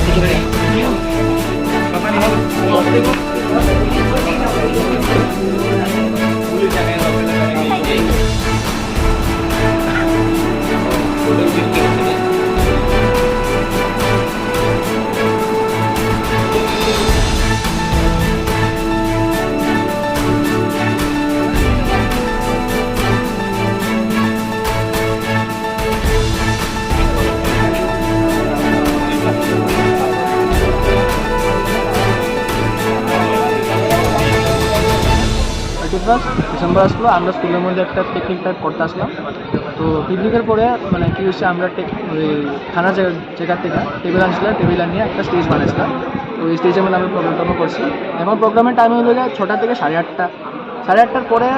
好的，好的。ফার্স্ট December আসলো, আমরা স্কুলের মধ্যে একটা পিকনিক টাইপ করতে আসলাম। তো পিকনিকের পরে মানে কী হচ্ছে আমরা খানা জায়গা থেকে টেবিল আনছিলাম টেবিল আনিয়ে একটা স্টেজ বানাইছিলাম। তো ওই স্টেজে মধ্যে আমরা প্রোগ্রাম করছি। এখন প্রোগ্রামের টাইম হলো গিয়ে ছটা থেকে সাড়ে আটটা। সাড়ে আটটার পরে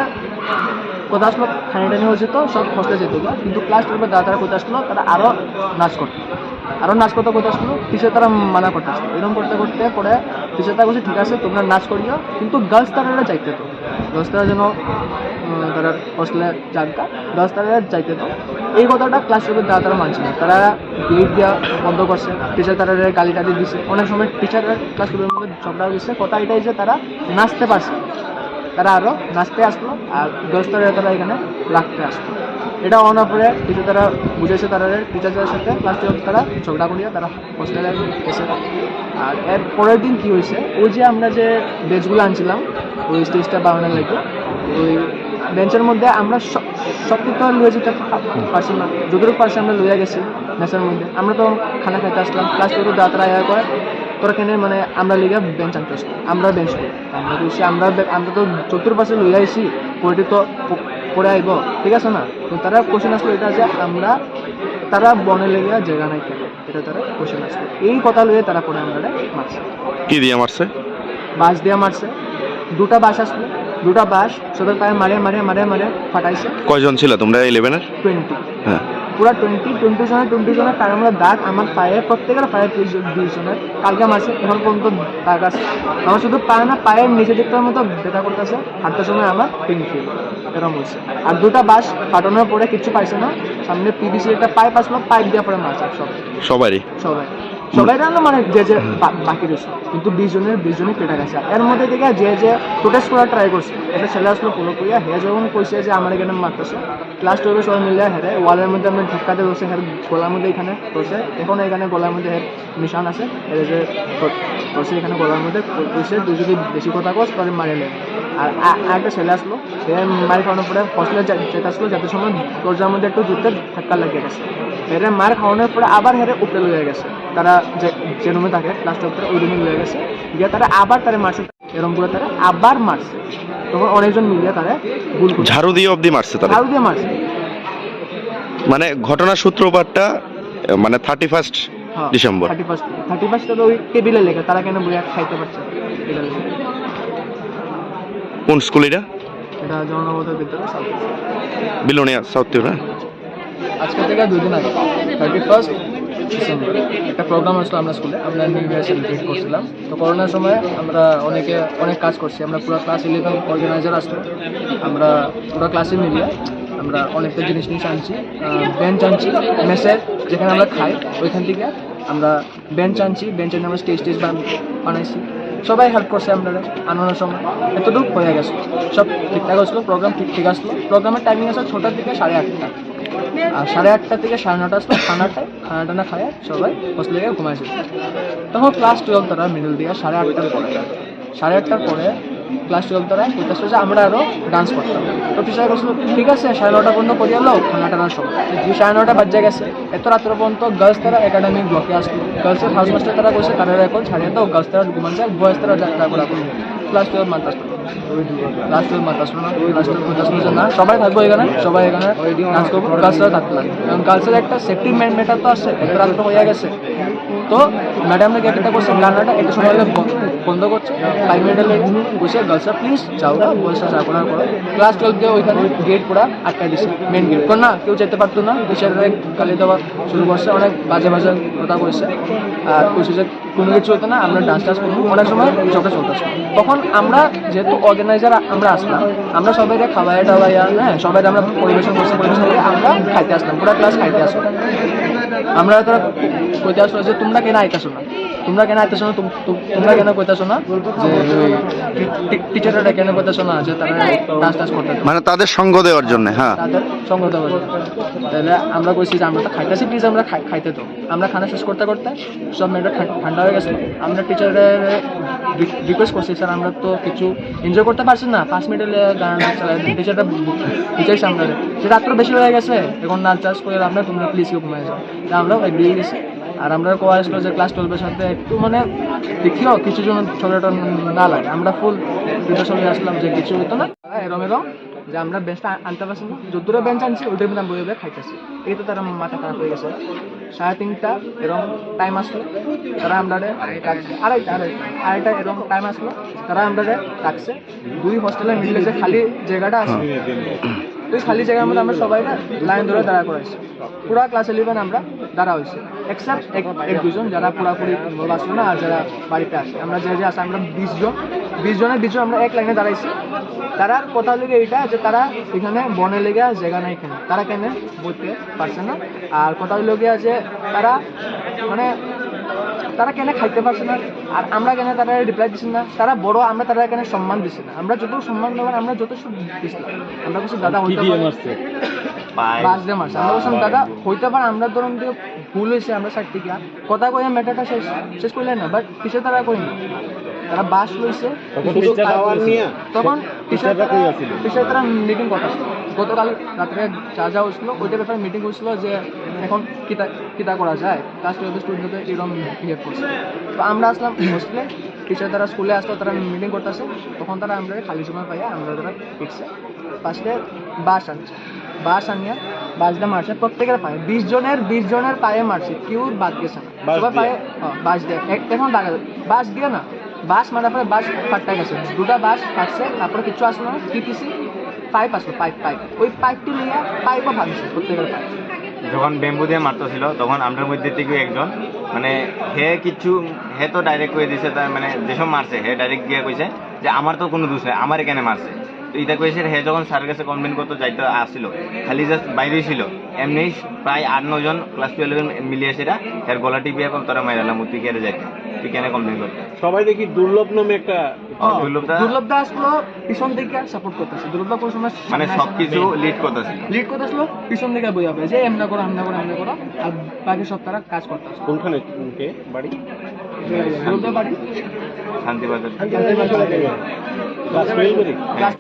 কোথাও আসলো খানি টানি হয়েছে তো, সব হস্টেলে যেত। কিন্তু ক্লাস টুয়েলভে দাদা তারা কোথায় আসলো, তারা আরও নাচ করতো। আরও নাচ করতে করতে আসলো টিচার তারা মানা করতে আসলো। এরকম করতে করতে পরে টিচার তারা বলছে, ঠিক আছে, তোমরা নাচ করিও। কিন্তু গার্লস তারা যাইতে তো। তারা যেন তারা হোস্টেলে যাকা। দশটা যাইতে তো এই কথাটা ক্লাসরুমে তারা তারা মানছে না। তারা গেট দেওয়া বন্ধ করছে। টিচার তারা গালি টালি দিচ্ছে অনেক সময় টিচাররা ক্লাসরুমের মধ্যে ঝগড়া দিচ্ছে কথা এটাই যে তারা নাচতে পারছে তারা আরও নাচতে আসলো। আর দোস্তরা তারা এখানে রাখতে আসলো। এটা অন পরে কিছু তারা বুঝেছে তারা টিচারদের সাথে ক্লাস টুয়েলভ তারা ঝগড়া করিয়া তারা হোস্টেলে এসে। আর এর পরের দিন কী হয়েছে? ওই যে আমরা যে বেঞ্চগুলো আনছিলাম, ওই স্টেজটা বানানোর লাগে, ওই বেঞ্চের মধ্যে আমরা সব কিছু তো লুয়ে যেতে পারছি না। যতটুকু পারছি আমরা লইয়া গেছি মেসের মধ্যে। আমরা তো খানা খাইতে আসলাম ক্লাস টুয়েলভ দাঁতরা আয়া করে, তোরা কেন মানে আমরা লিগে বেঞ্চ আনতে আমরা বেঞ্চ করি। আমরা আমরা বে- আমরা তো চতুর্পাশে লইয়া আইছি পড়ে তো পড়ে আইব ঠিক আছে না? তো তারা কোশ্চেন আসলো এটা যে আমরা তারা বনে লেগে জায়গা নাই কেন? এটা তারা কোশ্চেন আসলো। এই কথা লয়ে তারা পড়ে আমরা মারছে। কি দিয়ে মারছে? বাস দিয়ে মারছে। দুটা বাস আসলো। দুটা বাস সদর পায়ে মারে মারে মারে মারে ফাটাইছে। কয়জন ছিল তোমরা ইলেভেনের টোয়েন্টি হ্যাঁ। পুরো টোয়েন্টি টোয়েন্টি জনের টোয়েন্টি জনের তার মধ্যে দাগ আমার পায়ে প্রত্যেকের পায়ে দুই জন বিশ জনের কালকে আমার এখন পর্যন্ত দাগ আছে। আমার শুধু পায়ে না পায়ের নিচে দেখতে মতো ব্যথা করতেছে হাঁটতে সময় আমার পেন ফিল এরকম হচ্ছে আর দুটা বাস ফাটানোর পরে কিছু পাইছে না সামনে পিবিসি একটা পাইপ আসলো পাইপ দেওয়া পরে মাছ সব সবাই সবাই। সবাই জানলো মানে যে যে বাকি রয়েছে। কিন্তু বিশ জনের বিশ জনের কেটে গেছে। এর মধ্যে থেকে যে যে প্রোটেস্ট করার ট্রাই করছে একটা ছেলে আসলো ফলো করিয়া, হে যখন কইছে যে আমার এখানে মারতেছে ক্লাস টুয়েলভে সবাই মিলে হেরে ওয়ালের মধ্যে আমরা ধাক্কাতে বসে হের, গলার মধ্যে এখানে করছে এখন এখানে গলার মধ্যে হের নিশান আছে হেরে যে কর- করছে এখানে গলার মধ্যে কইছে, তুই যদি বেশি কথা কস, তাহলে মারিলে আর আর একটা ছেলে আসলো, সে মার খাওয়ানোর পরে হস্টেলে যেতে আসলো যাতে সময় দরজার মধ্যে একটু জুতের ধাক্কা লাগিয়ে গেছে। হেরে মার খাওয়ানোর পরে আবার হেরে উপরে লয়ে গেছে। তারা যে যে রুমে থাকে ক্লাস টুয়েলভে ওই রুমে লয়ে গেছে। গিয়ে তারা আবার তারা মারছে। এরকম করে তারা আবার মারছে। তখন অনেকজন মিলিয়ে তারা ভুল ঝাড়ু দিয়ে অবধি মারছে তারা ঝাড়ু দিয়ে মারছে। মানে ঘটনার সূত্রপাতটা মানে thirty first December thirty first thirty first তবে ওই টেবিলে লেখা তারা কেন বলে খাইতে পারছে। কোন স্কুল এটা? এটা জনবত বিদ্যালয় বিলোনিয়া সাউথ ত্রিপুরা আজকে থেকে দুই দিন আগে থার্টি ফার্স্ট ডিসেম্বর একটা প্রোগ্রাম আসলো আমরা স্কুলে আমরা নিউ ইয়ার সেলিব্রেট করছিলাম। তো করোনার সময় আমরা অনেকে, অনেক কাজ করছি। আমরা পুরো ক্লাস ইলেভেন অর্গানাইজার আসলো। আমরা পুরো ক্লাসে মিলিয়ে আমরা অনেকটা জিনিস নিয়ে আনছি। বেঞ্চ আনছি মেসের যেখানে আমরা খাই, ওইখান থেকে আমরা বেঞ্চ আনছি। বেঞ্চ এনে আমরা স্টেজ স্টেজ বানাইছি। সবাই হেল্প করছে আমরা আনানোর সময়। এতটুকু হয়ে গেছে। সব ঠিকঠাক আসলো প্রোগ্রাম ঠিক ঠিক আসলো প্রোগ্রামের টাইমিং আসলো ছটার থেকে সাড়ে আটটা। আর সাড়ে আটটা থেকে সাড়ে নটা আসলো খানাটায় খানা টানা খায় সবাই হোস্টেলে গিয়ে ঘুমাইছে তখন ক্লাস টুয়েলভ তারা মিডল দিয়ে সাড়ে আটটার পরে, সাড়ে আটটার পরে ক্লাস টুয়েলভ তারা করতে যে আমরা আরও ডান্স করতাম। তো টিচার বলছিল ঠিক আছে, সাড়ে নটা পর্যন্ত করিয়ে এলো খানা সময় যে সাড়ে নটা বাজে গেছে, এত রাত্র পর্যন্ত গার্লস তারা একাডেমিক ব্লকে আসলো গার্লসের হাউস মাস্টার তারা কইছে, তারা এখন ছাড়িয়ে দাও গার্লস তারা ঘুমান যায় বয়েস তারা যাত্রা করা করবে। ক্লাস টুয়েলভ মানতে টুয়েলভ মানতে আসলো না সবাই থাকব এখানে? সবাই এখানে ডান্স করব? গার্লসরা থাকতে এবং গার্লসের একটা সেফটি মেটার তো আছে। এত রাত্র হয়ে গেছে। তো ম্যাডামরা গেটটা করছে কান্নাটা একটু সময় বন্ধ করছে। ফাইভ মিনিটের লেগে বসে গার্লসরা প্লিজ যাও না বয়সটা যা করার করো ক্লাস টুয়েলভ দিয়ে ওইখানে গেট পুরা আটকাই দিচ্ছে মেন গেট কারণ না, কেউ যেতে পারতো না। টিচাররা গালি দেওয়া শুরু করছে, অনেক বাজে বাজে কথা কইছে আর কইছে যে কোনো কিছু হতো না, আমরা ডান্স টান্স করব অনেক সময় চোখে চলতেছে তখন আমরা যেহেতু অর্গানাইজার আমরা আসলাম আমরা সবাই খাওয়াই টাওয়াইয়া হ্যাঁ সবাই আমরা পরিবেশন করছি, পরিবেশন করে আমরা খাইতে আসলাম পুরো ক্লাস খাইতে আসলাম আমরা তারা কইতে আসলো যে তোমরা কেন আসো না? তোমরা কেন আইতেছো না তুম- তুম- তোমরা কেন কইতেছো না যে টিচাররা কেন কইতেছো না যে তারা ডান্স টান্স করতে মানে তাদের সঙ্গ দেওয়ার জন্য হ্যাঁ। তাদের সঙ্গ দেওয়ার। তাহলে আমরা কইছি যে আমরা তো খাইতেছি প্লিজ আমরা খাই- খাইতে তো আমরা খানা শেষ করতে করতে সব মেয়েটা ঠান্ডা হয়ে গেছে। আমরা টিচারের রিকোয়েস্ট করছি স্যার আমরা তো কিছু এনজয় করতে পারছি না। পাঁচ মিনিটের গান চালাই টিচারটা টিচার আমরা যে রাত্র বেশি হয়ে গেছে এখন নাচ চাষ করে আমরা তোমরা প্লিজ কেউ ঘুমাই যাও। তা আমরা এগিয়ে গেছি। আর আমরা কোয়া আসলো যে ক্লাস টুয়েলভের সাথে একটু মানে দেখিও, কিছু জন ছোটটা না লাগে। আমরা ফুল চলে আসলাম যে কিছু হতো না। এরম এরম, যে আমরা বেঞ্চটা আনতে পারছি না। যতটা বেঞ্চ আনছি ওইটার মধ্যে আমরা খাইতেছি। এই তো তারা মাথা খারাপ হয়ে গেছে। সাড়ে তিনটা এরকম টাইম আসলো, তারা আমরা আড়াইটা আড়াইটা আড়াইটা এরকম টাইম আসলো, তারা আমরা ডাকছে। দুই হোস্টেলের মিডলে যে খালি জায়গাটা আছে, ওই খালি জায়গার মধ্যে আমরা সবাই লাইন ধরে দাঁড়া করাইছি। পুরা ক্লাস ইলেভেন আমরা দাঁড়া হয়েছি। এক্সেপ্ট এক দুজন যারা পুরাপুরি ইনভলভ আসলো না আর যারা বাড়িতে আসে আমরা যে যে আসে আমরা বিশ জন। বিশ জনের বিশ জন আমরা এক লাইনে দাঁড়াইছি। তারা কথা লেগে এইটা যে তারা এখানে বনে লেগে জায়গা নাই এখানে। তারা কেন বলতে পারছে না? আর কথা গিয়া যে তারা মানে তারা কেন খাইতে পারছে না? আর আমরা কেন তারা রিপ্লাই দিচ্ছি না? তারা বড় আমরা তারা কেন সম্মান দিচ্ছি না? আমরা যত সম্মান দেওয়ার আমরা যথেষ্ট দিচ্ছিলাম আমরা কিছু দাদা হইতে পারে বাস দিয়ে মারছে আমরা বলছিলাম দাদা হইতে পারে আমরা ধরুন যে ভুল হয়েছে আমরা সাইড থেকে কথা কইয়া ম্যাটারটা শেষ শেষ করলেন না বাট কিসে তারা কইনি তারা বাস লইছে তখন টিচার তারা মিটিং করতেছিল। গতকাল রাত্রে যা যা হয়েছিল ওইটার ব্যাপারে মিটিং হয়েছিল যে এখন কিতা কিতা করা যায়? ক্লাস টুয়েলভের স্টুডেন্টদের এরকম বিহেভ করছে। তো আমরা আসলাম হোস্টেলে টিচার তারা স্কুলে আসলো তারা মিটিং করতেছে। তখন তারা আমরা খালি সময় পাইয়া আমরা তারা ফিক্সে ফার্স্টে বাস আনছে। বাস আনিয়া বাস দিয়ে মারছে প্রত্যেকের পায়ে। বিশ জনের বিশ জনের পায়ে মারছে কেউ বাদ গেছে না। সবার পায়ে বাস দিয়ে। এক- এখন টাকা বাস দিয়ে না বাস মারার পরে বাস ফাটটা গেছে। দুটা বাস ফাটছে তারপরে কিছু আসলো না কি কিছু পাইপ আসলো পাইপ পাইপ। ওই পাইপটি নিয়ে পাইপও ভাঙছে প্রত্যেকের পাইপ যখন বেম্বু দিয়ে মারতেছিল তখন আমরার মধ্যে থেকে একজন মানে হে কিছু হে তো ডাইরেক্ট কয়ে দিছে তার মানে যেসব মারছে হে ডাইরেক্ট গিয়ে কইছে যে আমার তো কোনো দোষ নাই আমার কেন মারছে? এটা কইছে হে যখন স্যারের কাছে কমপ্লেন করতে যাইতে আসছিল খালি জাস্ট বাইরেই ছিল এমনি প্রায় আট নজন ক্লাস টুয়েলভের মিলিয়ে সেটা এর গলা টিপিয়ে এখন তোরা মাইরালাম তুই কেড়ে যাইতে? তুই কেন কমপ্লেন করতে? সবাই দেখি দুর্লভ নামে একটা দুর্লভ দাস পুরো পিছন থেকে সাপোর্ট করতেছে। দুর্লভ দা সময় মানে সব কিছু লিড করতেছিল লিড করতেছিল পিছন থেকে বই হবে যে এমনা করো এমনা করো এমনা করো আর বাকি সব তারা কাজ করতেছে। কোনখানে কে বাড়ি? দুর্লভ বাড়ি? শান্তিবাজার।